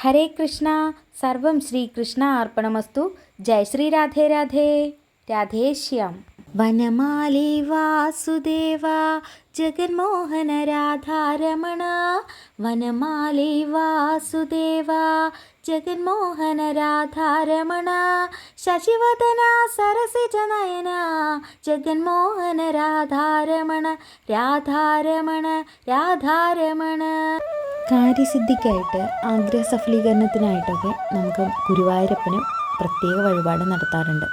ഹരേ കൃഷ്ണ. സർവം ശ്രീകൃഷ്ണ അർപ്പണമസ്തു. ജയ ശ്രീ രാധേ രാധേ. രാധേശ്യാം വനമാലി വാസുദേവ. ജഗന്മോഹന രാധാരമണ. വനമാലി വാസുദേവ. ജഗന്മോഹന രാധാരമണ. ശശിവദന സരസിജനയന ജഗന്മോഹന രാധാരമണ. രാധാരമണ. രാധാരമണ. കാര്യസിദ്ധിക്കായിട്ട് ആഗ്രഹ സഫലീകരണത്തിനായിട്ടൊക്കെ നമുക്ക് ഗുരുവായൂരപ്പന് പ്രത്യേക വഴിപാട് നടത്താറുണ്ട്.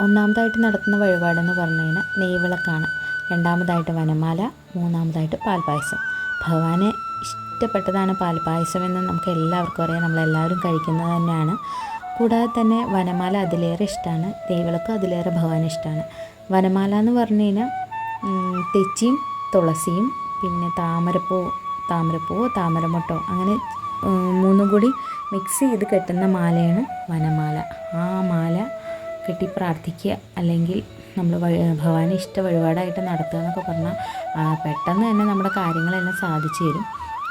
ഒന്നാമതായിട്ട് നടത്തുന്ന വഴിപാടെന്ന് പറഞ്ഞു കഴിഞ്ഞാൽ നെയ്വിളക്കാണ്. രണ്ടാമതായിട്ട് വനമാല മൂന്നാമതായിട്ട് പാൽപ്പായസം ഭഗവാനെ ഇഷ്ടപ്പെട്ടതാണ് പാൽപ്പായസം എന്ന് നമുക്ക് എല്ലാവർക്കും അറിയാം. നമ്മളെല്ലാവരും കഴിക്കുന്നത് തന്നെയാണ്. കൂടാതെ തന്നെ വനമാല അതിലേറെ ഇഷ്ടമാണ്. നെയ്വിളക്ക് അതിലേറെ ഭഗവാൻ ഇഷ്ടമാണ്. വനമാല എന്ന് പറഞ്ഞു കഴിഞ്ഞാൽ തെച്ചിയും തുളസിയും പിന്നെ താമരപ്പൂ താമരപ്പൂവോ താമരമുട്ടോ അങ്ങനെ മൂന്നും കൂടി മിക്സ് ചെയ്ത് കെട്ടുന്ന മാലയാണ് വനമാല. ആ മാല കെട്ടി പ്രാർത്ഥിക്കുക. അല്ലെങ്കിൽ നമ്മൾ ഭഗവാനെ ഇഷ്ട വഴിപാടായിട്ട് നടത്തുക എന്നൊക്കെ പറഞ്ഞാൽ പെട്ടെന്ന് തന്നെ നമ്മുടെ കാര്യങ്ങളെല്ലാം സാധിച്ചു തരും.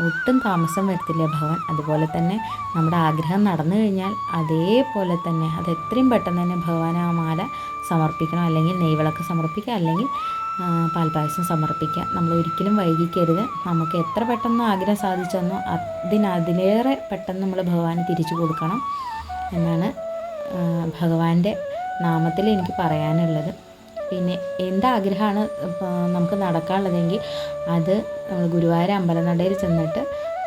ഒട്ടും താമസം വരത്തില്ല ഭഗവാൻ. അതുപോലെ തന്നെ നമ്മുടെ ആഗ്രഹം നടന്നു കഴിഞ്ഞാൽ അതേപോലെ തന്നെ അത് എത്രയും പെട്ടെന്ന് തന്നെ ഭഗവാൻ ആ മാല സമർപ്പിക്കണം അല്ലെങ്കിൽ നെയ്വിളക്ക് സമർപ്പിക്കുക അല്ലെങ്കിൽ പാൽപായസം സമർപ്പിക്കുക. നമ്മൾ ഒരിക്കലും വൈകിക്കരുത്. നമുക്ക് എത്ര പെട്ടെന്ന് ആഗ്രഹം സാധിച്ചെന്നോ അതിനതിലേറെ പെട്ടെന്ന് നമ്മൾ ഭഗവാന് തിരിച്ചു കൊടുക്കണം എന്നാണ് ഭഗവാന്റെ നാമത്തിൽ എനിക്ക് പറയാനുള്ളത്. പിന്നെ എന്താഗ്രഹമാണ് നമുക്ക് നടക്കാനുള്ളതെങ്കിൽ അത് നമ്മൾ ഗുരുവായൂർ അമ്പലനടയിൽ ചെന്നിട്ട്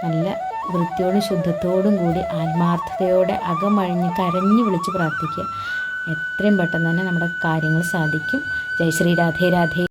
നല്ല വൃത്തിയോടും ശുദ്ധത്തോടും കൂടി ആത്മാർത്ഥതയോടെ അകമഴിഞ്ഞ് കരഞ്ഞു വിളിച്ച് പ്രാർത്ഥിക്കുക. എത്രയും പെട്ടെന്ന് തന്നെ നമ്മുടെ കാര്യങ്ങൾ സാധിക്കും. ജയ് ശ്രീ രാധേ രാധേ.